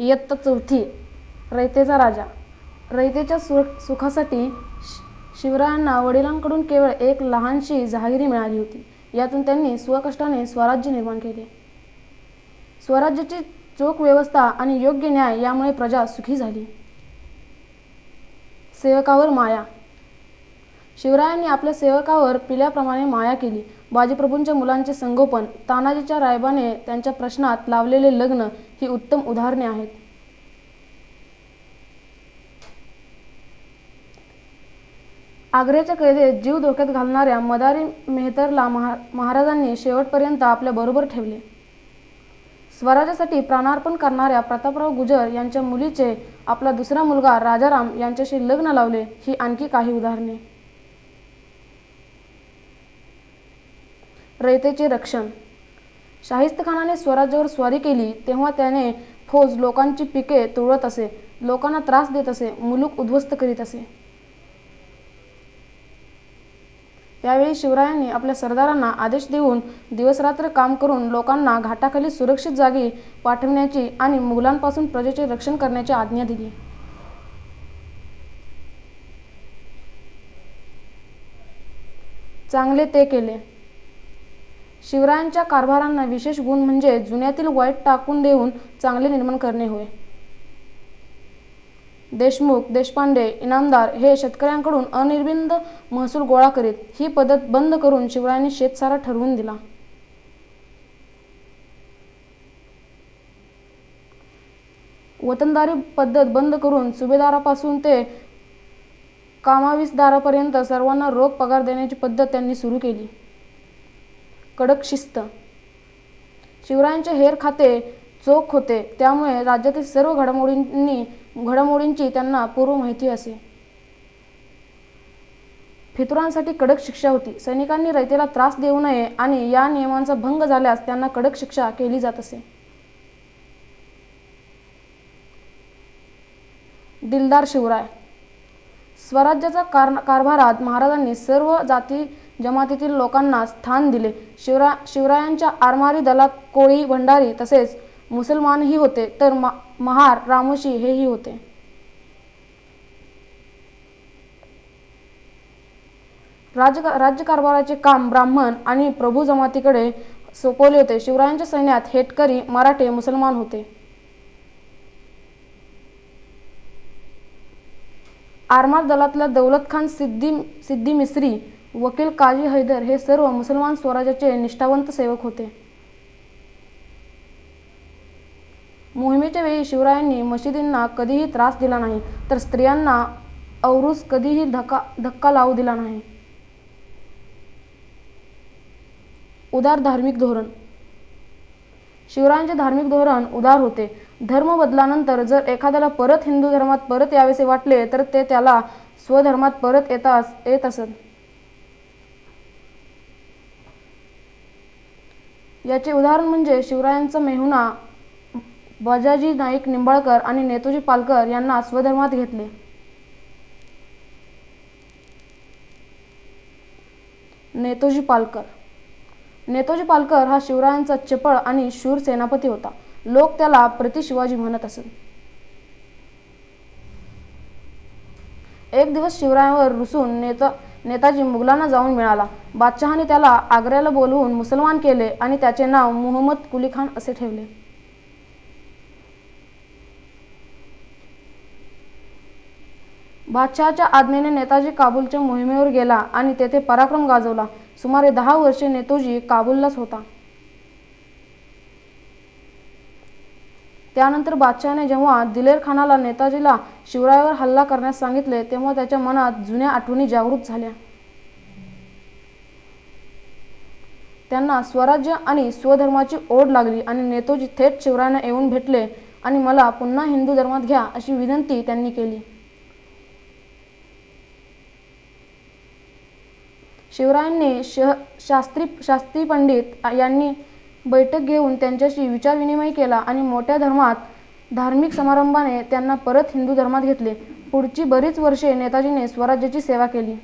इयत्ता चौथी रयतेचा राजा. रयतेच्या सु सुखासाठी शि- शिवरायांना वडिलांकडून केवळ एक लहानशी जहागिरी मिळाली होती. यातून त्यांनी स्वकष्टाने स्वराज्य निर्माण केले. स्वराज्याची चोख व्यवस्था आणि योग्य न्याय यामुळे प्रजा सुखी झाली. सेवकावर माया. शिवरायांनी आपल्या सेवकावर पिल्याप्रमाणे माया केली. बाजीप्रभूंच्या मुलांचे संगोपन तानाजीच्या रायबाने त्यांच्या प्रश्नात लावलेले लग्न ही उत्तम उदाहरणे आहेत. आग्र्याच्या कैदेत जीव धोक्यात घालणाऱ्या मदारी मेहतरला महा महाराजांनी शेवटपर्यंत आपल्या बरोबर ठेवले. स्वराज्यासाठी प्राणार्पण करणाऱ्या प्रतापराव गुजर यांच्या मुलीचे आपला दुसरा मुलगा राजाराम यांच्याशी लग्न लावले ही आणखी काही उदाहरणे. रयतेचे रक्षण. शाहिस्त खानाने स्वराज्यावर स्वारी केली तेव्हा त्याने फौज लोकांची पिके तुळत असे लोकांना त्रास देत असे मुलूक उद्ध्वस्त करीत असे. त्यावेळी शिवरायांनी आपल्या सरदारांना आदेश देऊन दिवसरात्र काम करून लोकांना घाटाखाली सुरक्षित जागी पाठवण्याची आणि मुघलांपासून प्रजेचे रक्षण करण्याची आज्ञा दिली. चांगले ते केले. शिवरायांच्या कारभारांना विशेष गुण म्हणजे जुन्यातील वाईट टाकून देऊन चांगले निर्माण करणे होय. देशमुख देशपांडे इनामदार हे शेतकऱ्यांकडून अनिर्बिंद महसूल गोळा करीत ही पद्धत बंद करून शिवरायांनी शेतसारा ठरवून दिला. वतनदारी पद्धत बंद करून सुभेदारापासून ते कामावीसदारापर्यंत सर्वांना रोख पगार देण्याची पद्धत त्यांनी सुरू केली. कडक शिस्त. शिवरायांचे हेर खाते चोख होते. त्यामुळे राज्यातील सर्व घडामोडींनी घडामोडींची त्यांना पूर्व माहिती असे. फितुरांसाठी कडक शिक्षा होती. सैनिकांनी रयतेला त्रास देऊ नये आणि या नियमांचा भंग झाल्यास त्यांना कडक शिक्षा केली जात असे. दिलदार शिवराय. स्वराज्याचा कार कारभारात महाराजांनी सर्व जाती जमातीतील लोकांना स्थान दिले. शिवरा शिवरायांच्या आरमारी दलात कोळी भंडारी तसेच मुसलमानही होते तर मा महार रामोशी हेही होते. राज राज्यकारभाराचे काम ब्राह्मण आणि प्रभू जमातीकडे सोपवले होते. शिवरायांच्या सैन्यात हेटकरी मराठे मुसलमान होते. आरमार दलातल्या दौलत खान सिद्दी सिद्दी मिस्री वकील काजी हैदर हे सर्व मुसलमान स्वराज्याचे निष्ठावंत सेवक होते. मोहिमेच्या वेळी शिवरायांनी मशिदींना कधीही त्रास दिला नाही तर स्त्रियांना अवरूस कधीही धक्का धक्का लावू दिला नाही. उदार धार्मिक धोरण. शिवरायांचे धार्मिक धोरण उदार होते. धर्म बदलानंतर जर एखाद्याला परत हिंदू धर्मात परत यावेसे वाटले तर ते त्याला स्वधर्मात परत येता येत असत. याचे उदाहरण म्हणजे शिवरायांचा मेहुणा बजाजी नाईक निंबाळकर आणि नेतोजी पालकर यांना स्वधर्मात घेतले. नेतोजी पालकर. नेतोजी पालकर हा शिवरायांचा चपळ आणि शूर सेनापती होता. लोक त्याला प्रति शिवाजी म्हणत असत एक दिवस शिवरायांवर रुसून नेता नेताजी मुघलांना जाऊन मिळाला. बादशहाने त्याला आग्र्याला बोलवून मुसलमान केले आणि त्याचे नाव मुहम्मद कुली खान असे ठेवले. बादशहाच्या आज्ञेने नेताजी काबूलच्या मोहिमेवर गेला आणि तेथे पराक्रम गाजवला. सुमारे दहा वर्षे नेतोजी काबूललाच होता. त्यानंतर बादशहाने जेव्हा दिलेर खानाला नेताजीला शिवरायावर हल्ला करण्यास सांगितले तेव्हा त्याच्या मनात जुन्या आठवणी जागृत झाल्या. त्यांना स्वराज्य आणि स्वधर्माची ओढ लागली आणि नेतोजी थेट शिवरायांना येऊन भेटले आणि मला पुन्हा हिंदू धर्मात घ्या अशी विनंती त्यांनी केली. शिवरायांनी शह शास्त्री शास्त्री पंडित यांनी बैठक घेऊन त्यांच्याशी विचारविनिमय केला आणि मोठ्या धर्मात धार्मिक समारंभाने त्यांना परत हिंदू धर्मात घेतले. पुढची बरीच वर्षे नेताजीने स्वराज्याची सेवा केली.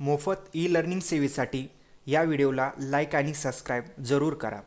मोफत ई लर्निंग सेवेसाठी या व्हिडिओला लाईक आणि सबस्क्राईब जरूर करा.